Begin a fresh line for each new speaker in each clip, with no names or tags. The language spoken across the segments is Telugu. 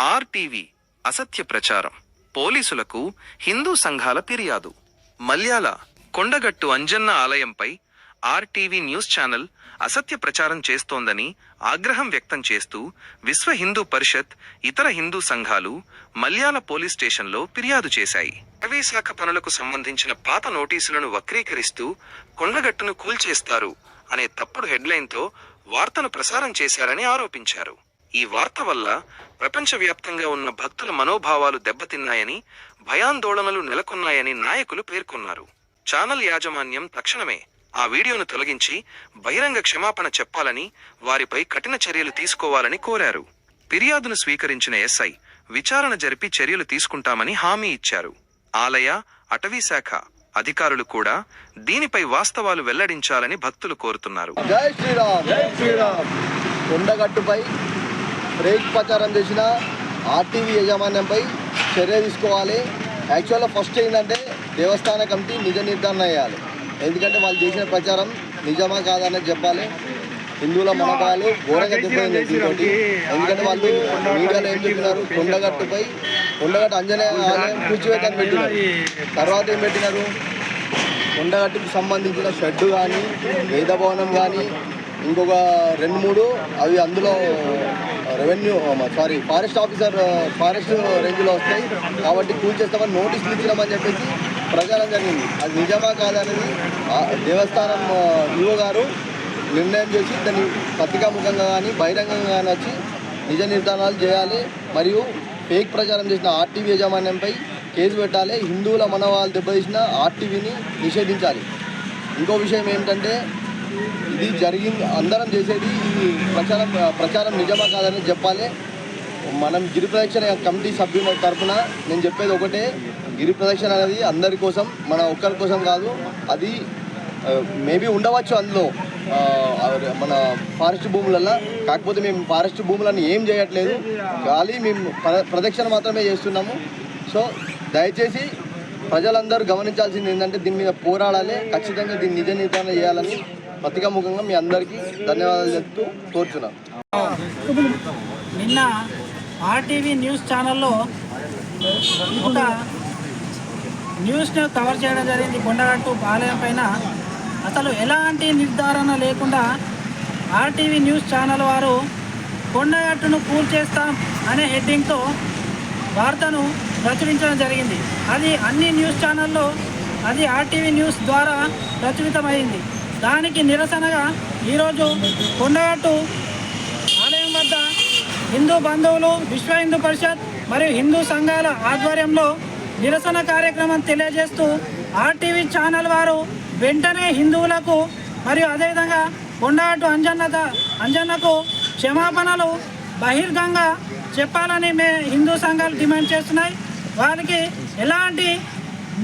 ఆర్టీవీ అసత్య ప్రచారం. పోలీసులకు హిందూ సంఘాల ఫిర్యాదు. మల్యాల కొండగట్టు అంజన్న ఆలయంపై ఆర్టీవీ న్యూస్ ఛానల్ అసత్య ప్రచారం చేస్తోందని ఆగ్రహం వ్యక్తం చేస్తూ విశ్వ హిందూ పరిషత్ ఇతర హిందూ సంఘాలు మల్యాల పోలీస్ స్టేషన్లో ఫిర్యాదు చేశాయి. అటవీ శాఖ పనులకు సంబంధించిన పాత నోటీసులను వక్రీకరిస్తూ కొండగట్టును కూల్చేస్తారు అనే తప్పుడు హెడ్లైన్తో వార్తను ప్రసారం చేశారని ఆరోపించారు. ఈ వార్త వల్ల ప్రపంచవ్యాప్తంగా ఉన్న భక్తుల మనోభావాలు దెబ్బతిన్నాయని భయాందోళనలు నెలకొన్నాయని నాయకులు పేర్కొన్నారు. ఛానల్ యాజమాన్యం తక్షణమే ఆ వీడియోను తొలగించి బహిరంగ క్షమాపణ చెప్పాలని వారిపై కఠిన చర్యలు తీసుకోవాలని కోరారు. ఫిర్యాదును స్వీకరించిన ఎస్ఐ విచారణ జరిపి చర్యలు తీసుకుంటామని హామీ ఇచ్చారు. ఆలయ అటవీ శాఖ అధికారులు కూడా దీనిపై వాస్తవాలు వెల్లడించాలని భక్తులు కోరుతున్నారు.
జై శ్రీరామ్. జై శ్రీరామ్. కొండగట్టుపై బ్రేక్ ప్రచారం చేసిన ఆర్టీవీ యాజమాన్యంపై చర్య తీసుకోవాలి. యాక్చువల్గా ఫస్ట్ ఏంటంటే దేవస్థాన కమిటీ నిజ నిర్ధారణ చేయాలి. ఎందుకంటే వాళ్ళు చేసిన ప్రచారం నిజమా కాదని చెప్పాలి. హిందువుల మనోభావాలు ఘోరంగా దెబ్బతింది ఎందుకంటే వాళ్ళు మీడియాలో ఏం చెప్పినారు? కొండగట్టుపై కొండగట్టు అంజనే ఆలయం కూర్చివేతని పెట్టినారు. తర్వాత ఏం పెట్టినారు? కొండగట్టుకు సంబంధించిన షెడ్డు కానీ వేద భవనం కానీ ఇంకొక రెండు మూడు అవి అందులో revenue sorry forest officer forest రేంజ్లో వస్తాయి. కాబట్టి కూల్చేస్తామని నోటీసులు ఇచ్చినామని చెప్పేసి ప్రచారం జరిగింది. అది నిజమా కాదనేది దేవస్థానం ఈఓ గారు నిర్ణయం చేసి దాన్ని పత్రికాముఖంగా కానీ బహిరంగంగా కానీ వచ్చి నిజ నిర్ధారణలు చేయాలి. మరియు ఫేక్ ప్రచారం చేసిన ఆర్టీవీ యాజమాన్యంపై కేసు పెట్టాలి. హిందువుల మనవాళ్ళు దెబ్బతీసిన ఆర్టీవీని నిషేధించాలి. ఇంకో విషయం ఏంటంటే ఇది జరిగింది. అందరం చేసేది ఈ ప్రచారం ప్రచారం నిజమా కాదని చెప్పాలి. మనం గిరి ప్రదక్షిణ కమిటీ సభ్యుల తరఫున నేను చెప్పేది ఒకటే. గిరి ప్రదక్షిణ అనేది అందరి కోసం మన ఒక్కరి కోసం కాదు. అది మేబీ ఉండవచ్చు అందులో. మన ఫారెస్ట్ భూములలో కాకపోతే మేము ఫారెస్ట్ భూములను ఏం చేయట్లేదు. ఖాళీ మేము ప్రదక్షిణ మాత్రమే చేస్తున్నాము. సో దయచేసి ప్రజలందరూ గమనించాల్సింది ఏంటంటే దీని మీద పోరాడాలి. ఖచ్చితంగా దీన్ని నిజ నిర్ధారణ చేయాలని పత్రికాముఖంగా మీ అందరికీ ధన్యవాదాలు చెప్తూ కోరుచున్నాను
నిన్న ఆర్టీవీ న్యూస్ ఛానల్లో ఒక న్యూస్ను కవర్ చేయడం జరిగింది కొండగట్టు ఆలయం పైన. అసలు ఎలాంటి నిర్ధారణ లేకుండా ఆర్టీవీ న్యూస్ ఛానల్ వారు కొండగట్టును కూల్చేస్తాం అనే హెడ్డింగ్తో వార్తను ప్రచురించడం జరిగింది. అది అన్ని న్యూస్ ఛానల్లో అది ఆర్టీవీ న్యూస్ ద్వారా ప్రచురితమైంది. దానికి నిరసనగా ఈరోజు కొండగట్టు ఆలయం వద్ద హిందూ బంధువులు విశ్వ హిందూ పరిషత్ మరియు హిందూ సంఘాల ఆధ్వర్యంలో నిరసన కార్యక్రమం తెలియజేస్తూ ఆర్టీవీ ఛానల్ వారు వెంటనే హిందువులకు మరియు అదేవిధంగా కొండగట్టు అంజన్నత అంజన్నకు క్షమాపణలు బహిర్గంగా చెప్పాలని మే హిందూ సంఘాలు డిమాండ్ చేస్తున్నాయి. వారికి ఎలాంటి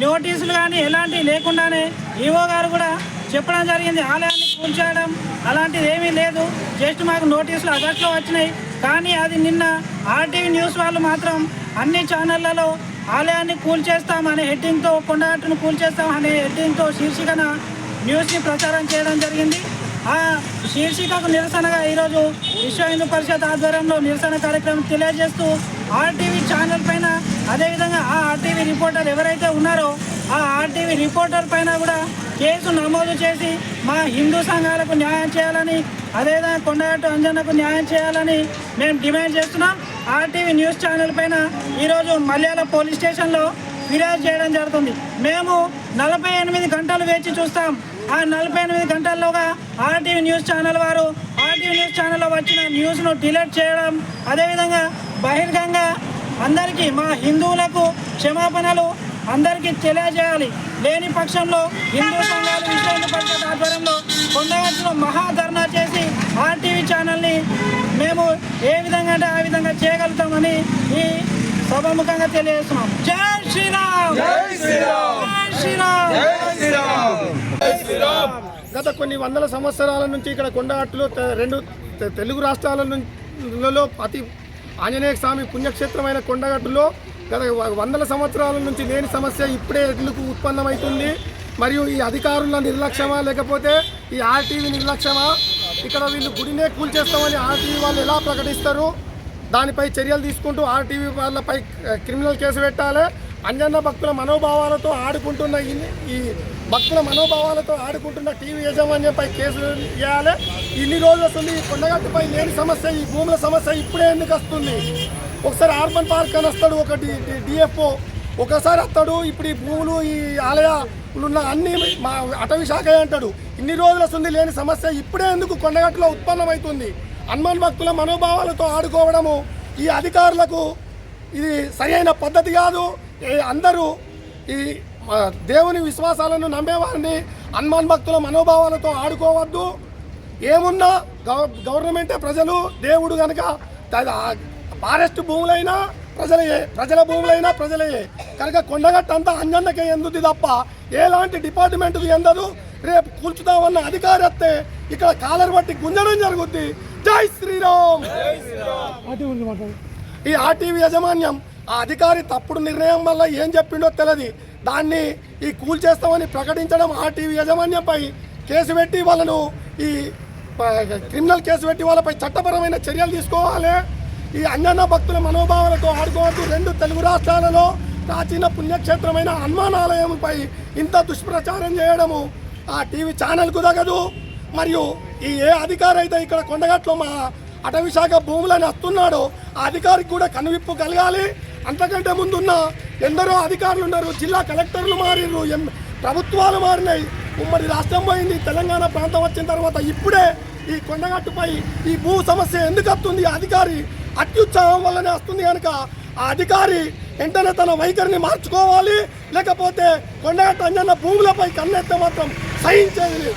నోటీసులు కానీ ఎలాంటి లేకుండానే ఈవో గారు కూడా చెప్పడం జరిగింది. ఆలయాన్ని కూల్చేయడం అలాంటిది ఏమీ లేదు. జస్ట్ మాకు నోటీసులు అదట్లో వచ్చినాయి. కానీ అది నిన్న ఆర్టీవీ న్యూస్ వాళ్ళు మాత్రం అన్ని ఛానళ్ళలో ఆలయాన్ని కూల్చేస్తాం అనే హెడ్డింగ్తో కొండగట్టును కూల్చేస్తాం అనే హెడ్డింగ్తో శీర్షికన న్యూస్ని ప్రచారం చేయడం జరిగింది. ఆ శీర్షికకు నిరసనగా ఈరోజు విశ్వ హిందూ పరిషత్ ఆధ్వర్యంలో నిరసన కార్యక్రమం తెలియజేస్తూ ఆర్టీవీ ఛానల్ పైన అదేవిధంగా ఆ ఆర్టీవీ రిపోర్టర్ ఎవరైతే ఉన్నారో ఆ ఆర్టీవీ రిపోర్టర్ పైన కూడా కేసు నమోదు చేసి మా హిందూ సంఘాలకు న్యాయం చేయాలని అదేవిధంగా కొండగట్టు అంజన్నకు న్యాయం చేయాలని మేము డిమాండ్ చేస్తున్నాం. ఆర్టీవీ న్యూస్ ఛానల్ పైన ఈరోజు మల్యాల పోలీస్ స్టేషన్లో ఫిర్యాదు చేయడం జరుగుతుంది. మేము నలభై ఎనిమిది గంటలు వేచి చూస్తాం. ఆ నలభై ఎనిమిది గంటల్లోగా ఆర్టీవీ న్యూస్ ఛానల్ వారు ఆర్టీవీ న్యూస్ ఛానల్లో వచ్చిన న్యూస్ను డిలీట్ చేయడం అదేవిధంగా బహిర్గంగా అందరికీ మా హిందువులకు క్షమాపణలు అందరికీ తెలియజేయాలి. లేని పక్షంలో హిందూ సంఘాలు విశ్వ పరిషత్ ఆధ్వర్యంలో కొండగట్టులో మహాధర్నా చేసి ఆర్టీవీ ఛానల్ని మేము ఏ విధంగా అంటే ఆ విధంగా చేయగలుగుతామని ఈ సభాముఖంగా తెలియజేస్తున్నాం. జై శ్రీరామ్! జై శ్రీరామ్! జై శ్రీరామ్!
గత కొన్ని వందల సంవత్సరాల నుంచి ఇక్కడ కొండగట్టులో రెండు తెలుగు రాష్ట్రాల నుంచిలో అతి ఆంజనేయ స్వామి పుణ్యక్షేత్రమైన కొండగట్టులో గత వందల సంవత్సరాల నుంచి లేని సమస్య ఇప్పుడే ఎందుకు ఉత్పన్నమవుతుంది మరియు ఈ అధికారుల నిర్లక్ష్యమా లేకపోతే ఈ ఆర్టీవీ నిర్లక్ష్యమా? ఇక్కడ వీళ్ళు గుడినే కూల్చేస్తామని ఆర్టీవీ వాళ్ళు ఎలా ప్రకటిస్తారు? దానిపై చర్యలు తీసుకుంటూ ఆర్టీవీ వాళ్ళపై క్రిమినల్ కేసు పెట్టాలి. అంజన్న భక్తుల మనోభావాలతో ఆడుకుంటున్న ఈ- ఈ భక్తుల మనోభావాలతో ఆడుకుంటున్న టీవీ యజమాన్యంపై కేసు వేయాలి. ఇన్ని రోజులు వస్తుంది ఈ కొండగట్టుపై లేని సమస్య ఈ భూముల సమస్య ఇప్పుడే ఎందుకు వస్తుంది? ఒకసారి అర్బన్ పార్క్ అని వస్తాడు ఒక డిఎఫ్ఓ. ఒకసారి వస్తాడు ఇప్పుడు ఈ భూములు ఈ ఆలయాలు ఉన్న అన్ని మా అటవీ శాఖ అంటాడు ఇన్ని రోజుల సుంది లేని సమస్య ఇప్పుడే ఎందుకు కొండగట్టులో ఉత్పన్నమవుతుంది హనుమాన్ భక్తుల మనోభావాలతో ఆడుకోవడము ఈ అధికారులకు ఇది సరైన పద్ధతి కాదు. అందరూ ఈ దేవుని విశ్వాసాలను నమ్మేవారిని హనుమాన్ భక్తుల మనోభావాలతో ఆడుకోవద్దు. ఏమున్నా గవర్నమెంటే ప్రజలు దేవుడు కనుక ఫారెస్ట్ భూములైనా ప్రజలయే ప్రజల భూములైనా ప్రజలయే. కనుక కొండగట్టంతా అంజన్నకే ఎందుది తప్ప ఎలాంటి డిపార్ట్మెంట్ది ఎందదు? రేపు కూల్చుదామన్న అధికారి ఇక్కడ కాలర్ బట్టి గుంజడం జరుగుద్ది. జై శ్రీరామ్! ఈ ఆర్టీవీ యాజమాన్యం ఆ అధికారి తప్పుడు నిర్ణయం వల్ల ఏం చెప్పిండో తెలియదు దాన్ని ఈ కూల్ చేస్తామని ప్రకటించడం ఆర్టీవీ యాజమాన్యంపై కేసు పెట్టి వాళ్ళను ఈ క్రిమినల్ కేసు పెట్టి వాళ్ళపై చట్టపరమైన చర్యలు తీసుకోవాలి. ఈ అంజన్న భక్తుల మనోభావాలతో ఆడుకోవద్దు. రెండు తెలుగు రాష్ట్రాలలో ప్రాచీన పుణ్యక్షేత్రమైన హనుమానాలయంపై ఇంత దుష్ప్రచారం చేయడము ఆ టీవీ ఛానల్కు తగదు. మరియు ఈ ఏ అధికారి అయితే ఇక్కడ కొండగట్లో మా అటవీశాఖ భూములని వస్తున్నాడో ఆ అధికారికి కూడా కనువిప్పు కలగాలి. అంతకంటే ముందున్న ఎందరో అధికారులు ఉన్నారు. జిల్లా కలెక్టర్లు మారిర్రు. ఎం ప్రభుత్వాలు మారినాయి. ఉమ్మడి రాష్ట్రం పోయింది. తెలంగాణ ప్రాంతం వచ్చిన తర్వాత ఇప్పుడే ఈ కొండగట్టుపై ఈ భూ సమస్య ఎందుకు వస్తుంది? అధికారి అత్యుత్సాహం వల్లనే వస్తుంది కనుక ఆ అధికారి వెంటనే తన వైఖరిని మార్చుకోవాలి. లేకపోతే కొండగట్టు అంజన్న భూములపై కన్నెత్తే మాత్రం సహించేది